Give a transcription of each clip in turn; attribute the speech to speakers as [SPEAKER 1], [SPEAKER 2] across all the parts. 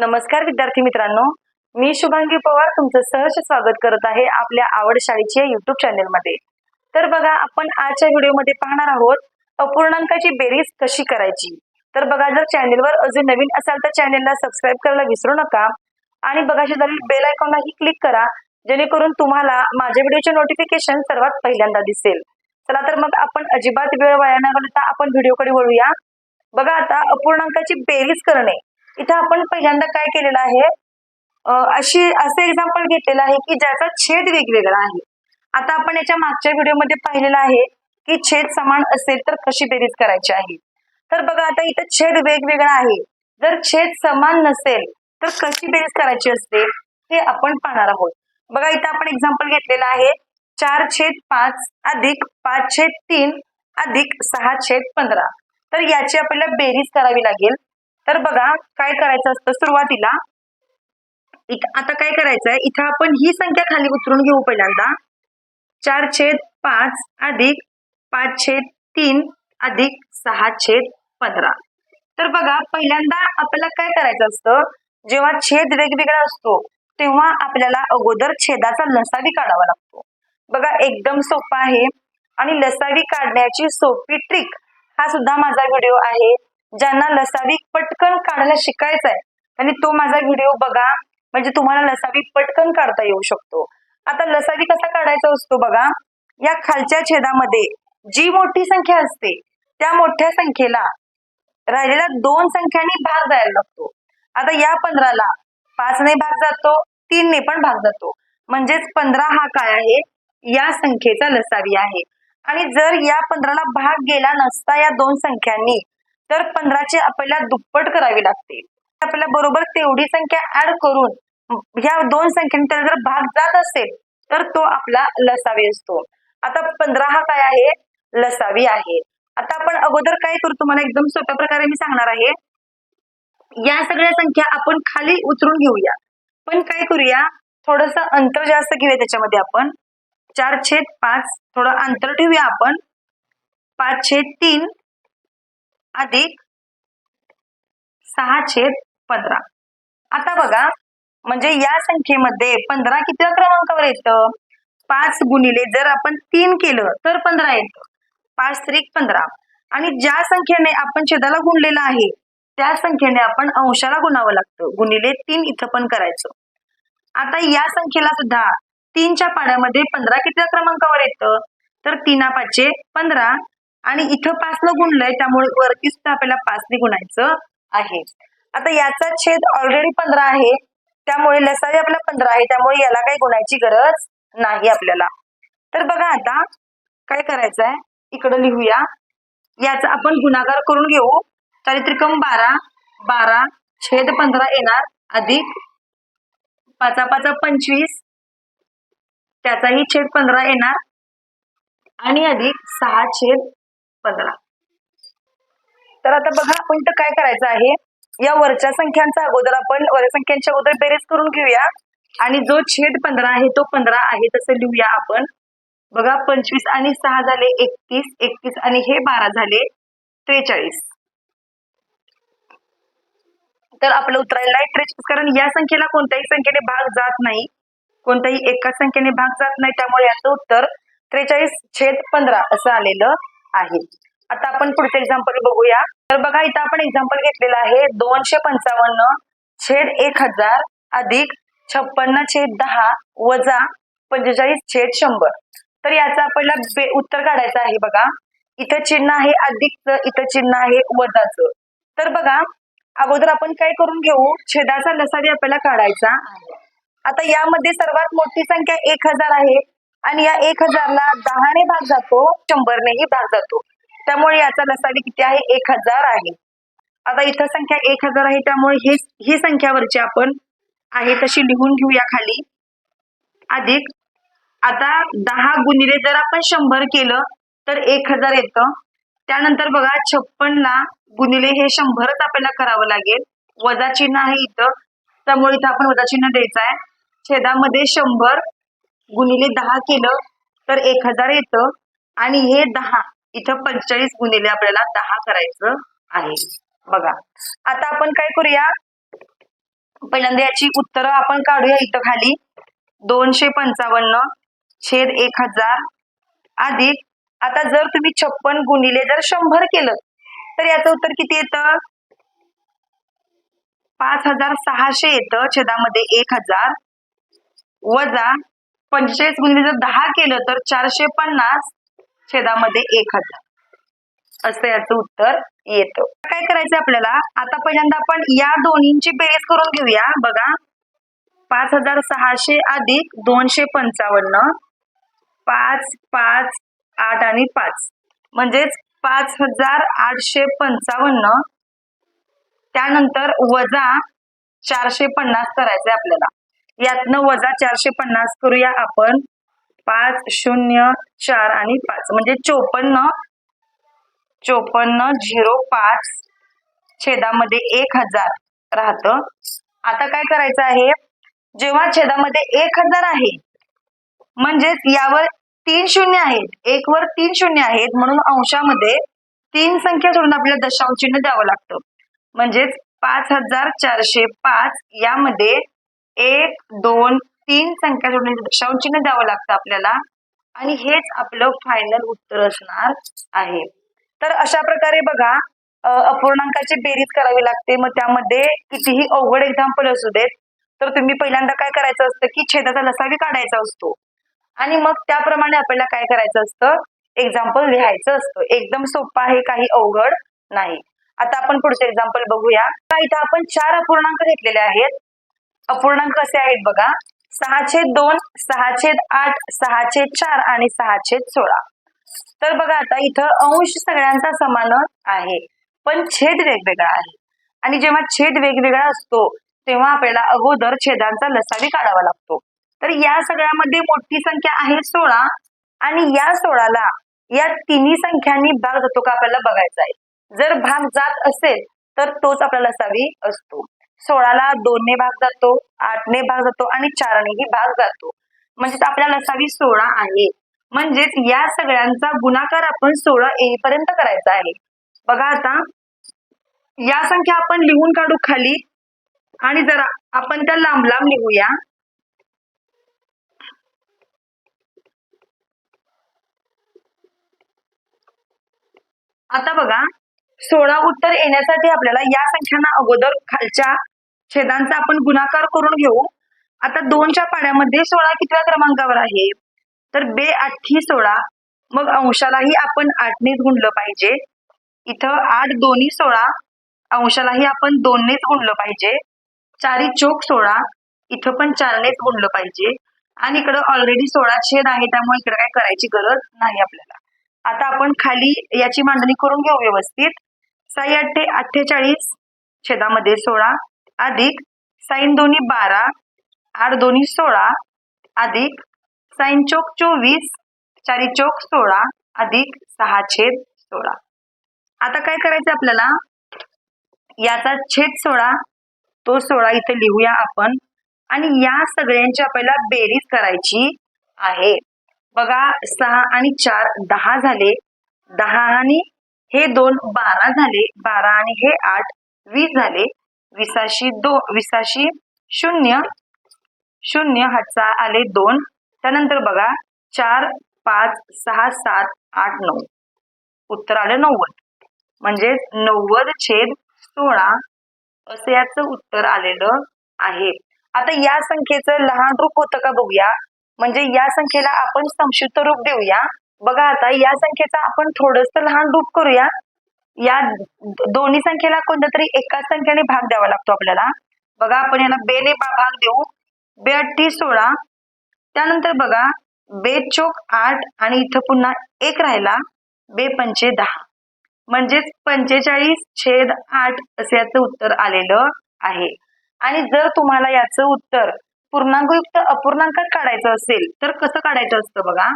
[SPEAKER 1] नमस्कार विद्यार्थी मित्रांनो. मी शुभांगी पवार तुमचं सहर्ष स्वागत करत आहे आपल्या आवड शाळेच्या युट्यूब चॅनलमध्ये तर बघा आपण आजच्या व्हिडिओमध्ये पाहणार आहोत अपूर्णांकाची बेरीज कशी करायची? तर बघा जर चॅनलवर अजून नवीन असाल तर चॅनलला सबस्क्राईब करायला विसरू नका. आणि बघा शेजारील बेल आयकॉनलाही क्लिक करा जेणेकरून तुम्हाला माझ्या व्हिडिओचे नोटिफिकेशन सर्वात पहिल्यांदा दिसेल. चला तर मग आपण अजिबात वेळ वाया न घालता आपण व्हिडिओकडे वळूया. बघा आता अपूर्णांकाची बेरीज करणे. इथं आपण पहिल्यांदा काय केलेलं आहे? अशी असं एक्झाम्पल घेतलेलं आहे की ज्याचा छेद वेगवेगळा आहे. आता आपण याच्या मागच्या व्हिडिओमध्ये पाहिलेलं आहे की छेद समान असेल तर कशी बेरीज करायची आहे? तर बघा आता इथं छेद वेगवेगळा आहे. जर छेद समान नसेल तर कशी बेरीज करायची असते? हे आपण पाहणार आहोत. बघा इथं आपण एक्झाम्पल घेतलेलं आहे. चार छेद पाच अधिक पाच छेद तीन अधिक सहा छेद पंधरा. तर याची आपल्याला बेरीज करावी लागेल. तर बघा काय करायचं असतं सुरुवातीला? आता काय करायचंय? इथं आपण ही संख्या खाली उतरून घेऊ पहिल्यांदा. चार छेद पाच अधिक पाच छेद तीन अधिक सहा छेद पंधरा. तर बघा पहिल्यांदा आपल्याला काय करायचं असतं? जेव्हा छेद वेगवेगळा असतो तेव्हा आपल्याला अगोदर छेदाचा लसावी काढावा लागतो. बघा एकदम सोपा आहे. आणि लसावी काढण्याची सोपी ट्रिक हा सुद्धा माझा व्हिडिओ आहे. ज्यांना लसावी पटकन काढायला शिकायचा आहे आणि तो माझा व्हिडिओ बघा. म्हणजे तुम्हाला लसावी पटकन काढता येऊ शकतो. आता लसावी कसा काढायचा असतो बघा. या खालच्या छेदामध्ये जी मोठी संख्या असते त्या मोठ्या संख्येला राहिलेल्या दोन संख्यांनी भाग द्यायला लागतो. आता या पंधराला पाचने भाग जातो तीनने पण भाग जातो. म्हणजेच पंधरा हा काय आहे? या संख्येचा लसावी आहे. आणि जर या पंधराला भाग गेला नसता या दोन संख्यांनी तर पंधराची आपल्याला दुप्पट करावी लागते. आपल्याला बरोबर तेवढी संख्या ऍड करून ह्या दोन संख्यांनी त्याला जर भाग जात असेल तर तो आपला लसावी असतो. आता पंधरा हा काय आहे? लसावी आहे. आता आपण अगोदर काय करू? तुम्हाला एकदम सोप्या प्रकारे मी सांगणार आहे. या सगळ्या संख्या आपण खाली उतरून घेऊया. पण काय करूया? थोडस अंतर जास्त घेऊया त्याच्यामध्ये आपण. चार छेद पाच थोडं अंतर ठेवूया आपण. पाच छेद तीन अधिक सहा छेद पंधरा. आता बघा म्हणजे या संख्येमध्ये पंधरा किती क्रमांकावर येतं? पाच गुणिले जर आपण तीन केलं तर पंधरा येतं. पाच त्रिक पंधरा. आणि ज्या संख्येने आपण छेदाला गुणलेला आहे त्या संख्येने आपण अंशाला गुणावं लागतं. गुणिले तीन इथं पण करायचं. आता या संख्येला सुद्धा तीनच्या पाड्यामध्ये पंधरा किती क्रमांकावर येतं? तर तीना पाचशे पंधरा. आणि इथं पाचनं गुणलंय त्यामुळे वरती सुद्धा आपल्याला पाचने गुणायचं आहे. आता याचा छेद ऑलरेडी पंधरा आहे. त्यामुळे लसावी आपला पंधरा आहे. त्यामुळे याला काही गुणायची गरज नाही आपल्याला. तर बघा आता काय करायचं आहे इकडं लिहूया. याचा आपण गुणाकार करून घेऊ. चारित्रिकम बारा बारा छेद पंधरा येणार अधिक पाचा पाचा पंचवीस. त्याचाही छेद पंधरा येणार. आणि अधिक सहा छेद पंधरा तर आता बघा आपण इथं काय करायचं आहे? या वरच्या संख्यांचा अगोदर आपण वरच्या संख्यांच्या अगोदर बेरीज करून घेऊया. आणि जो छेद पंधरा आहे तो पंधरा आहे तसं लिहूया आपण. बघा पंचवीस आणि सहा झाले एकतीस एकतीस आणि हे बारा झाले त्रेचाळीस. तर आपलं उत्तरायला आहे त्रेचाळीस कारण या संख्येला कोणत्याही संख्येने भाग जात नाही. कोणत्याही एका संख्येने भाग जात नाही. त्यामुळे याचं उत्तर त्रेचाळीस छेद पंधरा असं आलेलं आहे. आता आपण पुढचं एक्झाम्पल बघूया. तर बघा इथं आपण एक्झाम्पल घेतलेलं आहे. दोनशे पंचावन्न छेद एक हजार अधिक छप्पन्न छेद दहा वजा पंचेचाळीस छेद शंभर. तर याचं आपल्याला उत्तर काढायचं आहे बघा. इथं चिन्ह आहे अधिकचं इथं चिन्ह आहे वजाचं. तर बघा अगोदर आपण काय करून घेऊ? छेदाचा लसारी आपल्याला काढायचा. आता यामध्ये सर्वात मोठी संख्या एक हजार आहे. आणि या एक हजारला दहाने भाग जातो शंभरनेही भाग जातो. त्यामुळे याचा लसाडी किती आहे? एक हजार आहे. आता इथं संख्या एक हजार आहे त्यामुळे हे ही संख्यावरची आपण आहे तशी लिहून घेऊया खाली. अधिक आता दहा गुणिले जर आपण शंभर केलं तर एक हजार येतं. त्यानंतर बघा छप्पनला गुणिले हे शंभरच आपल्याला करावं लागेल. वजा चिन्ह आहे इथं. त्यामुळे इथं आपण वजा चिन्ह द्यायचं आहे. छेदामध्ये शंभर गुणिले दहा केलं तर एक हजार येतं. आणि हे दहा इथं पंचेचाळीस गुणिले आपल्याला दहा करायचं आहे. बघा. आता आपण काय करूया? पहिल्यांदा याची उत्तरं आपण काढूया इथं खाली. दोनशे पंचावन्न छेद एक हजार अधिक. आता जर तुम्ही छप्पन गुणिले जर शंभर केलं तर याचं उत्तर किती येतं? पाच हजार सहाशे येतं. छेदामध्ये एक हजार वजा पंचेचाळीस गुणिले जर दहा केलं तर चारशे पन्नास छेदामध्ये एक हजार. असं याचं उत्तर येतं. काय करायचं आपल्याला? आता पहिल्यांदा आपण या दोन्हींची बेरीज करून घेऊया. बघा. पाच हजार सहाशे अधिक दोनशे पंचावन्न. पाच पाच आठ आणि पाच. म्हणजेच पाच हजार आठशे पंचावन्न. त्यानंतर वजा चारशे पन्नास करायचंय आपल्याला. यातनं वजा चारशे पन्नास करूया आपण. पाच शून्य चार आणि पाच. म्हणजे चोपन्न चोपन्न झिरो पाच छेदामध्ये एक हजार राहतं. आता काय करायचं आहे? जेव्हा छेदामध्ये एक हजार आहे म्हणजेच यावर तीन शून्य आहेत. एक वर तीन शून्य आहेत म्हणून अंशामध्ये तीन संख्या सोडून आपल्याला दशांश चिन्ह द्यावं लागतं. म्हणजेच पाच हजार चारशे पाच यामध्ये एक दोन तीन संख्या सोडून दशांश द्यावं लागतं आपल्याला. आणि हेच आपलं फायनल उत्तर असणार आहे. तर अशा प्रकारे बघा अपूर्णांकाची बेरीज करावी लागते. मग त्यामध्ये कितीही अवघड एक्झाम्पल असू देत तर तुम्ही पहिल्यांदा काय करायचं असतं की छेदाचा लसावी काढायचा असतो. आणि मग त्याप्रमाणे आपल्याला काय करायचं असतं? एक्झाम्पल लिहायचं असतं. एकदम सोपं आहे काही अवघड नाही. आता आपण पुढचं एक्झाम्पल बघूया. इथं आपण चार अपूर्णांक घेतलेले आहेत. अपूर्णांक कसे आहेत बघा? सहा छेद दोन सहा छेद आठ सहाशे चार आणि सहा छेद सोळा. तर बघा आता इथं अंश सगळ्यांचा समान आहे. पण छेद वेगवेगळा आहे. आणि जेव्हा छेद वेगवेगळा असतो तेव्हा आपल्याला अगोदर छेदांचा लसावी काढावा लागतो. तर या सगळ्यामध्ये मोठी संख्या आहे सोळा आणि या सोळाला या तिन्ही संख्यांनी भाग जातो का आपल्याला बघायचा आहे. जर भाग जात असेल तर तोच आपला लसावी असतो. सोळाला दोनने भाग जातो आठने भाग जातो आणि चारनेही भाग जातो. म्हणजेच आपल्या लसावी सोळा आहे. म्हणजेच या सगळ्यांचा गुणाकार आपण सोळा येईपर्यंत करायचा आहे. बघा आता या संख्या आपण लिहून काढू खाली आणि जरा आपण त्या लांब लांब लिहूया. आता बघा सोळा उत्तर येण्यासाठी आपल्याला या संख्यांना अगोदर खालच्या छेदांचा आपण गुणाकार करून घेऊ. आता दोनच्या पाण्यामध्ये सोळा कितव्या क्रमांकावर आहे? तर बे आठी सोळा. मग अंशालाही आपण आठनेच गुणलं पाहिजे. इथं आठ दोन्ही सोळा. अंशालाही आपण दोननेच गुणलं पाहिजे. चारी चोक सोळा. इथं पण चारनेच गुणलं पाहिजे. आणि इकडं ऑलरेडी सोळा छेद आहे त्यामुळे इकडे काय करायची गरज नाही आपल्याला. आता आपण खाली याची मांडणी करून घेऊ व्यवस्थित. साई अठ्ठे अठ्ठेचाळीस छेदामध्ये सोळा अधिक साईन दोन्ही बारा आठ दोन्ही सोळा अधिक साईन चोक चोवीस चारी चोक सोळा अधिक सहा छेद सोळा. आता काय करायचं आपल्याला? याचा छेद सोळा तो सोळा इथे लिहूया आपण. आणि या सगळ्यांची आपल्याला बेरीज करायची आहे. बघा सहा आणि चार दहा झाले. दहा आणि हे दोन बारा झाले बारा आणि हे आठ वीस झाले. विसाशी दो विसाशी शून्य शून्य हातचा आले दोन. त्यानंतर बघा चार पाच सहा सात आठ नऊ. उत्तर आलं नव्वद. म्हणजे नव्वद छेद सोळा असं याचं उत्तर आलेलं आहे. आता या संख्येचं लहान रूप होतं का बघूया. म्हणजे या संख्येला आपण संक्षिप्त रूप देऊया. बघा आता या संख्येचं आपण थोडस लहान रूप करूया. या दोन्ही संख्येला कोणत्या तरी एकाच संख्येने भाग द्यावा लागतो आपल्याला. बघा आपण याला बेने भाग देऊ. बे अठ्ठी सोळा. त्यानंतर बघा बे चोक आठ आणि इथं पुन्हा एक राहिला. बे पंचे दहा. म्हणजेच पंचेचाळीस छेद आठ असे याचं उत्तर आलेलं आहे. आणि जर तुम्हाला याचं उत्तर पूर्णांकयुक्त अपूर्णांकात काढायचं असेल तर कसं काढायचं असतं बघा?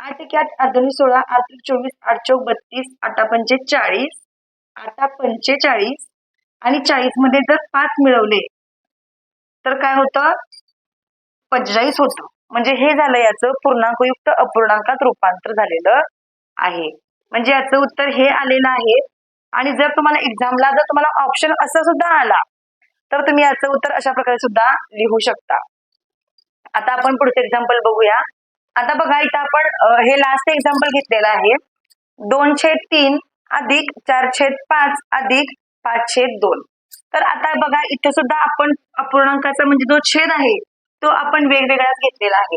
[SPEAKER 1] आठ एक आठ सोळा आठ एक चोवीस आठ चौक बत्तीस आठा पंचे चाळीस आठा पंचेचाळीस आणि चाळीसमध्ये जर पाच मिळवले तर काय होतं? पंचेचाळीस होतं. म्हणजे हे झालं याचं पूर्णांकयुक्त अपूर्णांकात रूपांतर झालेलं आहे. म्हणजे याचं उत्तर हे आलेलं आहे. आणि जर तुम्हाला एक्झामला जर तुम्हाला ऑप्शन असा सुद्धा आला तर तुम्ही याचं उत्तर अशा प्रकारे सुद्धा लिहू शकता. आता आपण पुढचं एक्झाम्पल बघूया. आता बघा इथं आपण हे लास्ट एक्झाम्पल घेतलेलं आहे. दोन छेद तीन अधिक चार छेद पाच अधिक पाचशे दोन. तर आता बघा इथे सुद्धा आपण अपूर्णांकाचा म्हणजे जो छेद आहे तो आपण वेगवेगळाच घेतलेला आहे.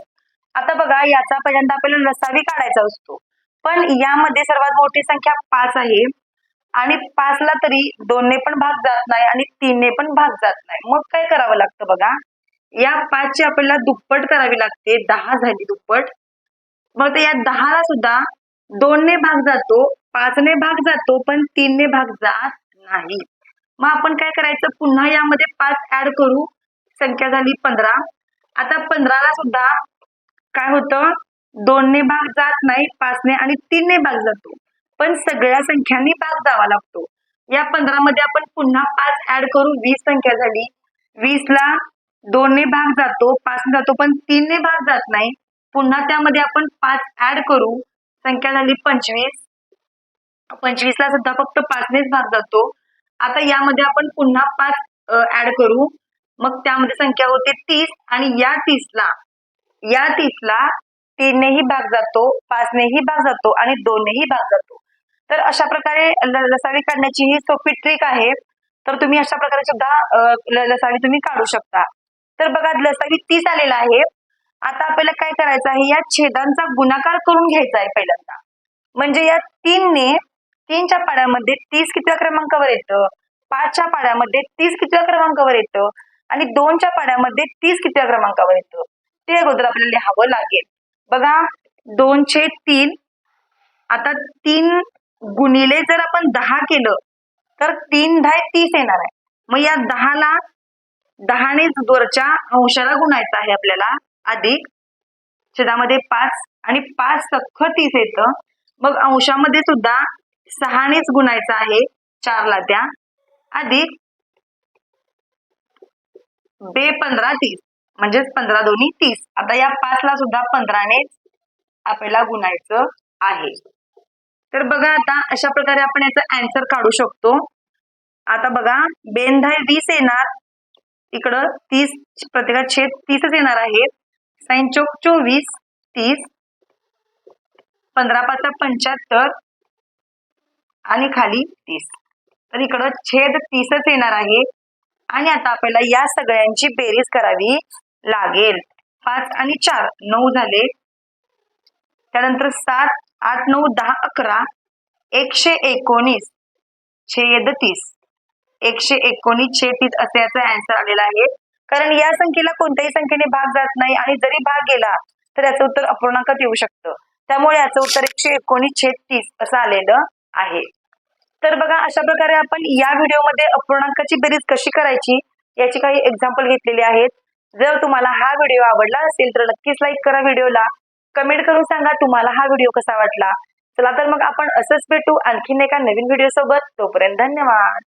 [SPEAKER 1] आता बघा याचा पहिल्यांदा आपल्याला लसावी काढायचा असतो. पण यामध्ये सर्वात मोठी संख्या पाच आहे. आणि पाचला तरी दोनने पण भाग जात नाही आणि तीनने पण भाग जात नाही. मग काय करावं लागतं बघा? या पाचची आपल्याला दुप्पट करावी लागते. दहा झाली दुप्पट. मग या दहाला सुद्धा दोनने भाग जातो पाचने भाग जातो पण तीनने भाग जात नाही. मग आपण काय करायचं? पुन्हा यामध्ये पाच ऍड करू. संख्या झाली पंधरा. आता पंधराला सुद्धा काय होतं? दोनने भाग जात नाही पाचने आणि तीनने भाग जातो. पण सगळ्या संख्यांनी भाग जावा लागतो. या पंधरामध्ये आपण पुन्हा पाच ऍड करू. वीस संख्या झाली. वीस दोनने भाग जातो पाचने जातो पण तीनने भाग जात नाही. पुन्हा त्यामध्ये आपण पाच ऍड करू. संख्या झाली पंचवीस. पंचवीसला सुद्धा फक्त पाचनेच भाग जातो. आता यामध्ये आपण पुन्हा पाच ऍड करू. मग त्यामध्ये संख्या होते तीस आणि या तीसला या तीसला तीननेही भाग जातो पाचनेही भाग जातो आणि दोननेही भाग जातो. तर अशा प्रकारे लसावी काढण्याची ही सोपी ट्रिक आहे. तर तुम्ही अशा प्रकारे सुद्धा लसावी तुम्ही काढू शकता. तर बघा लसावी तीस आलेला आहे. आता आपल्याला काय करायचं आहे? या छेदांचा गुणाकार करून घ्यायचा आहे पहिल्यांदा. म्हणजे या तीनने तीनच्या पाड्यामध्ये तीस कितव्या क्रमांकावर येतं? पाचच्या पाड्यामध्ये तीस कितव्या क्रमांकावर येतं? आणि दोनच्या पाड्यामध्ये तीस कितव्या क्रमांकावर येतं? ते अगोदर आपल्याला लिहावं लागेल. बघा दोनशे तीन. आता तीन गुणिले जर आपण दहा केलं तर तीन दहा तीस येणार आहे. मग या दहाला दहाने वरच्या अंशाला गुणायचं आहे आपल्याला. अधिक छेदामध्ये पाच आणि पाच सख्ख तीस येतं. मग अंशामध्ये सुद्धा सहानेच गुणायचं आहे. चारला त्या अधिक बे पंधरा तीस. म्हणजेच पंधरा दोन्ही तीस. आता या पाचला सुद्धा पंधरानेच आपल्याला गुणायचं आहे. तर बघा आता अशा प्रकारे आपण याचा अँसर काढू शकतो. आता बघा बेंधाय वीस येणार. इकडं तीस प्रत्येकात छेद तीसच येणार आहे. साईन चौक चोवीस तीस पंधरा पाचा पंच्याहत्तर आणि खाली तीस. तर इकडं छेद तीसच येणार आहे. आणि आता आपल्याला या सगळ्यांची बेरीज करावी लागेल. पाच आणि चार नऊ झाले. त्यानंतर सात आठ नऊ दहा अकरा एकशे एकोणीस छेद तीस. एकशे एकोणीस छेतीस असे याचा अँसर आलेला आहे. कारण या संख्येला कोणत्याही संख्येने भाग जात नाही आणि जरी भाग गेला तर याचं उत्तर अपूर्णांकात येऊ शकतं. त्यामुळे याचं उत्तर एकशे एकोणीस छेतीस असं आलेलं आहे. तर बघा अशा प्रकारे आपण या व्हिडिओमध्ये अपूर्णांकाची बेरीज कशी करायची याची काही एक्झाम्पल घेतलेली आहेत. जर तुम्हाला हा व्हिडिओ आवडला असेल तर नक्कीच लाईक करा व्हिडिओला. कमेंट करून सांगा तुम्हाला हा व्हिडिओ कसा वाटला. चला तर मग आपण असंच भेटू आणखीन एका नवीन व्हिडिओ सोबत तोपर्यंत धन्यवाद.